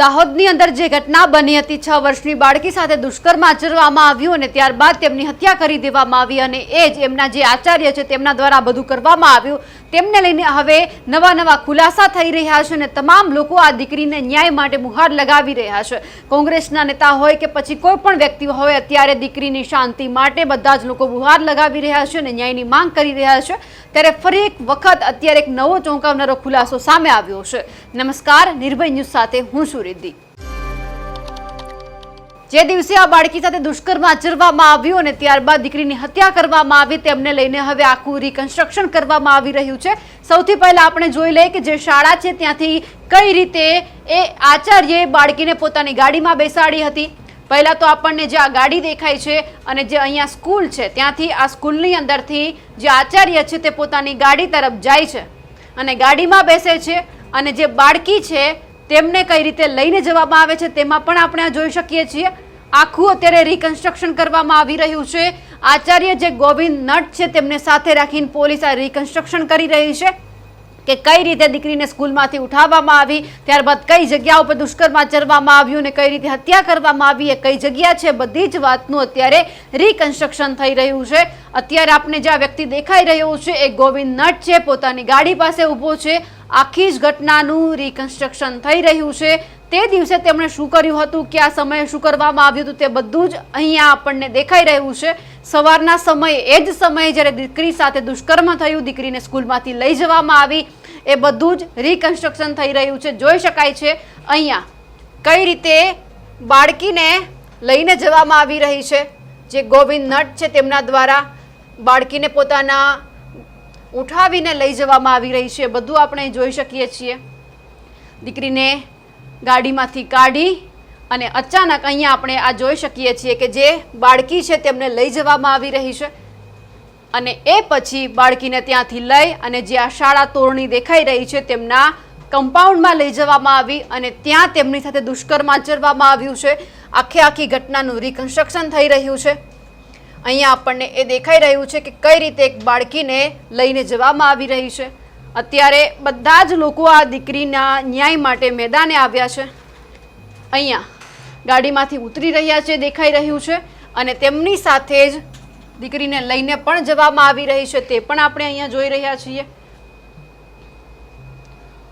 દાહોદની અંદર જે ઘટના બની હતી, છ વર્ષની બાળકી સાથે દુષ્કર્મ આચરવામાં આવ્યું અને ત્યારબાદ તેમની હત્યા કરી દેવામાં આવી અને એ જ એમના જે આચાર્ય છે, તેમના દ્વારા બધું કરવામાં આવ્યું. તેમને લઈને હવે નવા નવા ખુલાસા થઈ રહ્યા છે અને તમામ લોકો આ દીકરીને ન્યાય માટે મુહાર લગાવી રહ્યા છે. કોંગ્રેસના નેતા હોય કે પછી કોઈ પણ વ્યક્તિ હોય, અત્યારે દીકરીની શાંતિ માટે બધા જ લોકો મુહાર લગાવી રહ્યા છે અને ન્યાયની માંગ કરી રહ્યા છે. ત્યારે ફરી એક વખત અત્યારે એક નવો ચોંકાવનારો ખુલાસો સામે આવ્યો છે. નમસ્કાર, નિર્ભય ન્યૂઝ સાથે હું છું રિદ્ધિ. જે દિવસે આ બાળકી સાથે દુષ્કર્મ આચરવામાં આવ્યું અને ત્યારબાદ દીકરીની હત્યા કરવામાં આવી, તેમને લઈને હવે આખું રિકન્સ્ટ્રક્શન કરવામાં આવી રહ્યું છે. સૌથી પહેલા આપણે જોઈ લઈએ કે જે શાળા છે, ત્યાંથી કઈ રીતે એ આચાર્યએ બાળકીને પોતાની ગાડીમાં બેસાડી હતી. પહેલા તો આપણને જે આ ગાડી દેખાય છે અને જે અહીંયા સ્કૂલ છે, ત્યાંથી આ સ્કૂલની અંદરથી જે આચાર્ય છે, તે પોતાની ગાડી તરફ જાય છે અને ગાડીમાં બેસે છે અને જે બાળકી છે તેમને કઈ રીતે લઈને જવામાં આવે છે તેમાં પણ આપણે આ જોઈ શકીએ છીએ. આખું અત્યારે રિકન્સ્ટ્રક્શન કરવામાં આવી રહ્યું છે. આચાર્ય જે ગોવિંદ નટ છે તેમને સાથે રાખીને પોલીસ આ રિકન્સ્ટ્રક્શન કરી રહી છે. કે કઈ રીતે દીકરીને સ્કૂલમાંથી ઉઠાવવામાં આવી, ત્યારબાદ કઈ જગ્યા ઉપર દુષ્કર્મ આચરવામાં આવ્યું અને કઈ રીતે હત્યા કરવામાં આવી, એ કઈ જગ્યા છે, બધી જ વાતનું અત્યારે રિકન્સ્ટ્રક્શન થઈ રહ્યું છે. અત્યારે આપણે જે આ વ્યક્તિ દેખાઈ રહ્યો છે, એ ગોવિંદ નટ છે, પોતાની ગાડી પાસે ઊભો છે. આખી જ ઘટનાનું રિકન્સ્ટ્રક્શન થઈ રહ્યું છે. તે દિવસે તેમણે શું કર્યું હતું કે આ સમયે શું કરવામાં આવ્યું હતું, તે બધું જ અહીંયા આપણને દેખાઈ રહ્યું છે. સવારના સમયે, એ જ સમયે જ્યારે દીકરી સાથે દુષ્કર્મ થયું, દીકરીને સ્કૂલમાંથી લઈ જવામાં આવી એ બધું જ રિકન્સ્ટ્રક્શન થઈ રહ્યું છે. જોઈ શકાય છે, અહીંયા કઈ રીતે બાળકીને લઈને જવામાં આવી રહી છે. જે ગોવિંદ નટ છે તેમના દ્વારા બાળકીને પોતાના ઉઠાવીને લઈ જવામાં આવી રહી છે. બધું આપણે જોઈ શકીએ છીએ. દીકરીને ગાડીમાંથી કાઢી અને અચાનક અહીંયા આપણે આ જોઈ શકીએ છીએ કે જે બાળકી છે તેમને લઈ જવામાં આવી રહી છે. અને એ પછી બાળકીને ત્યાંથી લઈ અને જે આ શાળા તોરણી દેખાઈ રહી છે તેમના કમ્પાઉન્ડમાં લઈ જવામાં આવી અને ત્યાં તેમની સાથે દુષ્કર્મ આચરવામાં આવ્યું છે. આખે આખી ઘટનાનું રિકન્સ્ટ્રક્શન થઈ રહ્યું છે. અહીંયા આપણને એ દેખાઈ રહ્યું છે કે કઈ રીતે એક બાળકીને લઈને જવામાં આવી રહી છે. અત્યારે બધા જ લોકો આ દીકરીના ન્યાય માટે મેદાને આવ્યા છે. અહીંયા ગાડીમાંથી ઉતરી રહ્યા છે, દેખાઈ રહ્યું છે અને તેમની સાથે જ દીકરીને લઈને પણ જવામાં આવી રહી છે, તે પણ આપણે અહીંયા જોઈ રહ્યા છીએ.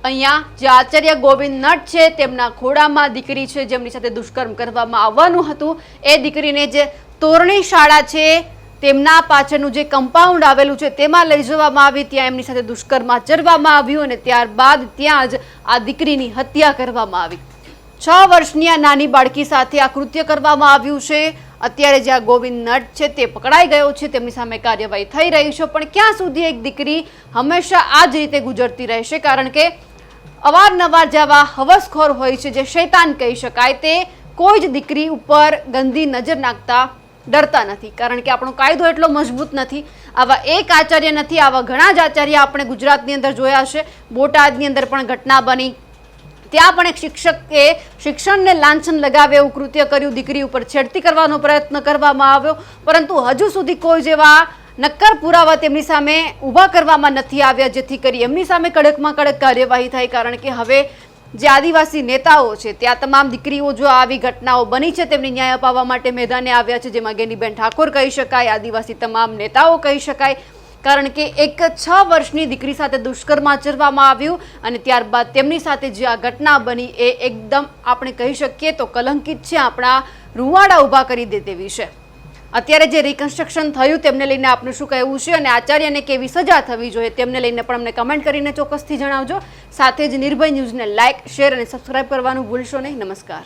અહીંયા જે આચાર્ય ગોવિંદ નટ છે, તેમના ખોડામાં દીકરી છે, જેમની સાથે દુષ્કર્મ કરવામાં આવવાનું હતું. એ દીકરીને જે તોરણી શાળા છે, તેમના પાછળનું જે કમ્પાઉન્ડ આવેલું છે, તેમાં લઈ જવામાં આવી, ત્યાં એમની સાથે દુષ્કર્મ આચરવામાં આવ્યું અને ત્યારબાદ ત્યાં જ આ દીકરીની હત્યા કરવામાં આવી. છ વર્ષની આ નાની બાળકી સાથે આ કૃત્ય કરવામાં આવ્યું છે. અત્યારે જે આ ગોવિંદ નટ છે, તે પકડાઈ ગયો છે, તેમની સામે કાર્યવાહી થઈ રહી છે, પણ ક્યાં સુધી એક દીકરી હંમેશા આ જ રીતે ગુજરતી રહેશે? કારણ કે અવારનવાર જેવા હવસખોર હોય છે, જે શૈતાન કહી શકાય, તે કોઈ જ દીકરી ઉપર ગંદી નજર નાખતા ડરતા નથી. કારણ કે આપણો કાયદો એટલો મજબૂત નથી. આવા એક આચાર્ય નથી, આવા ઘણા જ આચાર્ય આપણે ગુજરાતની અંદર જોયા છે. બોટાદની અંદર પણ ઘટના બની. ત્યાં પણ એક શિક્ષકે શિક્ષણને લાંછન લગાવે એવું કૃત્ય કર્યું. દીકરી ઉપર છેડતી કરવાનો પ્રયત્ન કરવામાં આવ્યો. પરંતુ હજુ સુધી કોઈ જેવા નક્કર પુરાવા તેમની સામે ઊભા કરવામાં નથી આવ્યા, જેથી કરી એમની સામે કડકમાં કડક કાર્યવાહી થાય. કારણ કે હવે જે આદિવાસી નેતાઓ છે, ત્યાં તમામ દીકરીઓ જો આવી ઘટનાઓ બની છે, તેમને ન્યાય અપાવવા માટે મેદાને આવ્યા છે, જેમાં ગેનીબેન ઠાકોર કહી શકાય, આદિવાસી તમામ નેતાઓ કહી શકાય. કારણ કે એક છ વર્ષની દીકરી સાથે દુષ્કર્મ આચરવામાં આવ્યું અને ત્યારબાદ તેમની સાથે જે આ ઘટના બની એ એકદમ આપણે કહી શકીએ તો કલંકિત છે. આપણા રૂવાડા ઊભા કરી દે તેવી છે. અત્યારે જે રિકન્સ્ટ્રક્શન થયું તેમને લઈને આપનું શું કહેવું છે અને આચાર્યને કેવી સજા થવી જોઈએ તેમને લઈને પણ અમને કમેન્ટ કરીને ચોક્કસથી જણાવજો. સાથે જ નિર્ભય ન્યૂઝને લાઇક શેર અને સબસ્ક્રાઇબ કરવાનું ભૂલશો નહીં. નમસ્કાર.